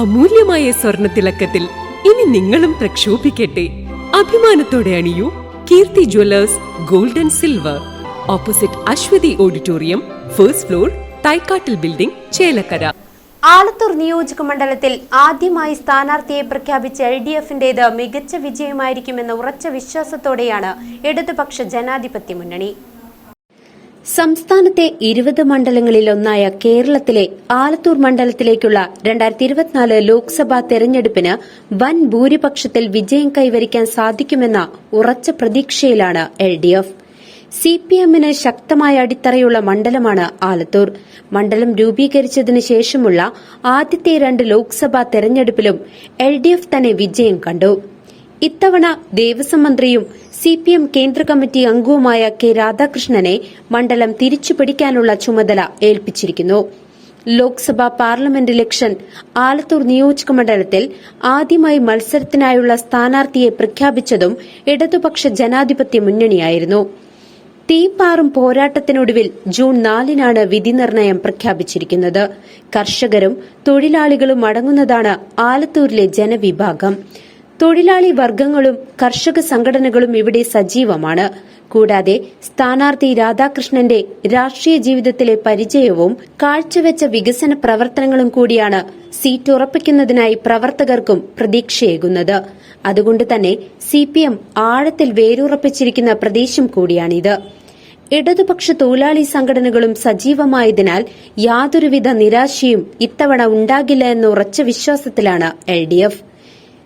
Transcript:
അമൂല്യമായ സ്വർണ തിളക്കത്തിൽ ഇനി നിങ്ങളും പ്രക്ഷോഭിക്കട്ടെ. അഭിമാനത്തോടെ അണിയൂ Keerthi jewellers gold and silver. Opposite Aswathi auditorium first floor തൈക്കാട്ടിൽ building Chelakkara. Alathur നിയോജക മണ്ഡലത്തിൽ ആദ്യമായി സ്ഥാനാർത്ഥിയെ പ്രഖ്യാപിച്ച എൽ ഡി എഫിന്റേത് മികച്ച വിജയമായിരിക്കുമെന്ന ഉറച്ച വിശ്വാസത്തോടെയാണ് ഇടതുപക്ഷ ജനാധിപത്യ മുന്നണി. സംസ്ഥാനത്തെ ഇരുപത് മണ്ഡലങ്ങളിലൊന്നായ കേരളത്തിലെ ആലത്തൂർ മണ്ഡലത്തിലേക്കുള്ള രണ്ടായിരത്തി ഇരുപത്തിനാല് ലോക്സഭാ തെരഞ്ഞെടുപ്പിന് വൻ ഭൂരിപക്ഷത്തിൽ വിജയം കൈവരിക്കാൻ സാധിക്കുമെന്ന ഉറച്ച പ്രതീക്ഷയിലാണ് L D F C P എമ്മിന് ശക്തമായ അടിത്തറയുള്ള മണ്ഡലമാണ് ആലത്തൂർ. മണ്ഡലം രൂപീകരിച്ചതിനു ശേഷമുള്ള ആദ്യത്തെ രണ്ട് ലോക്സഭാ തെരഞ്ഞെടുപ്പിലും എൽ ഡി എഫ് തന്നെ വിജയം കണ്ടു. ഇത്തവണ ദേവസ്വം മന്ത്രിയും സി പി എം കേന്ദ്ര കമ്മിറ്റി അംഗവുമായ കെ രാധാകൃഷ്ണനെ മണ്ഡലം തിരിച്ചുപിടിക്കാനുള്ള ചുമതല ഏൽപ്പിച്ചിരിക്കുന്നു. ലോക്സഭാ പാർലമെന്റ് ഇലക്ഷൻ ആലത്തൂർ നിയോജക മണ്ഡലത്തിൽ ആദ്യമായി മത്സരത്തിനായുള്ള സ്ഥാനാർത്ഥിയെ പ്രഖ്യാപിച്ചതും ഇടതുപക്ഷ ജനാധിപത്യ മുന്നണിയായിരുന്നു. തീപ്പാറും പോരാട്ടത്തിനൊടുവിൽ ജൂൺ നാലിനാണ് വിധി നിർണയം പ്രഖ്യാപിച്ചിരിക്കുന്നത്. കർഷകരും തൊഴിലാളികളും അടങ്ങുന്നതാണ് ആലത്തൂരിലെ ജനവിഭാഗം. തൊഴിലാളി വർഗങ്ങളും കർഷക സംഘടനകളും ഇവിടെ സജീവമാണ്. കൂടാതെ സ്ഥാനാർത്ഥി രാധാകൃഷ്ണന്റെ രാഷ്ട്രീയ ജീവിതത്തിലെ പരിചയവും കാഴ്ചവെച്ച വികസന പ്രവർത്തനങ്ങളും കൂടിയാണ് സീറ്റ് ഉറപ്പിക്കുന്നതിനായി പ്രവർത്തകർക്കും പ്രതീക്ഷയേകുന്നത്. അതുകൊണ്ട് തന്നെ സി പി എം ആഴത്തിൽ വേരുറപ്പിച്ചിരിക്കുന്ന പ്രദേശം കൂടിയാണിത്. ഇടതുപക്ഷ തൊഴിലാളി സംഘടനകളും സജീവമായതിനാൽ യാതൊരുവിധ നിരാശയും ഇത്തവണ ഉണ്ടാകില്ല എന്ന ഉറച്ച വിശ്വാസത്തിലാണ് എൽ